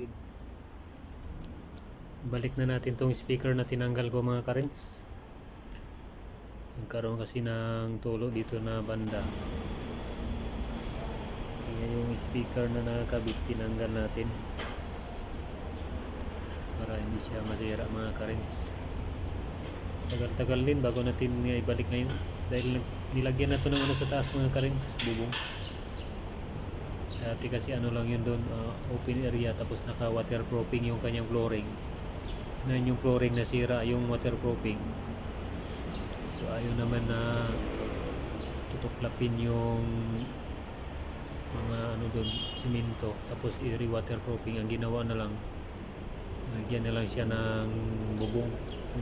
natin. Balik na natin tong speaker na tinanggal ko mga karins. Nagkaroon kasi ng tulo dito na banda. Kaya yung speaker na nakakabit tinanggal natin. Para hindi siya masira mga karins. Tagal-tagal din bago natin ibalik ngayon. Dahil nilagyan na to ng ano sa taas mga karins, bubong. Dati kasi ano lang yun doon, uh, open area tapos naka waterproofing yung kanyang flooring. Ngayon yung flooring nasira yung waterproofing. So ayaw naman na tutuklapin yung mga ano doon, simento tapos i-waterproofing. Ang ginawa na lang, lagyan na lang siya ng bubong,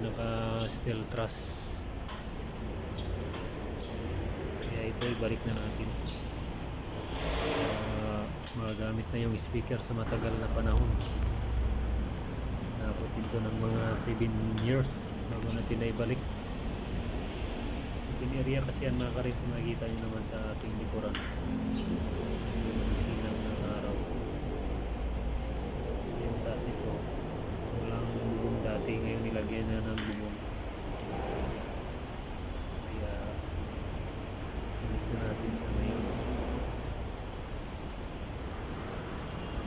naka steel truss. Kaya ito ibalik na natin magamit na yung speaker sa matagal na panahon. Dapat ito ng mga 7 years bago natin na ibalik open area kasi yan mga karin makikita nyo naman sa ating likuran. Sinang ng araw. Yung taas nito walang bubong dati ngayon nilagyan na ng bubong kaya balik na natin sa ngayon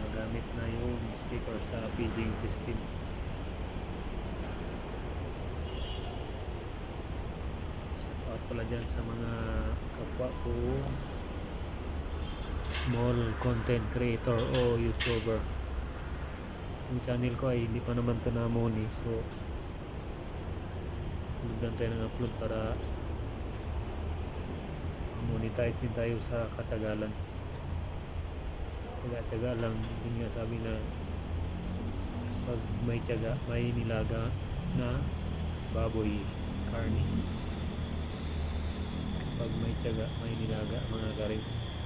magamit na speaker sa paging system. Shout out pala dyan sa mga kapwa ko small content creator o youtuber. Yung channel ko ay hindi pa naman ito na money so Nagdan tayo ng upload para monetize din tayo sa katagalan. Tsaga-tsaga lang yun nga sabi na pag may tsaga may nilaga na baboy karni pag may tsaga may nilaga mga karins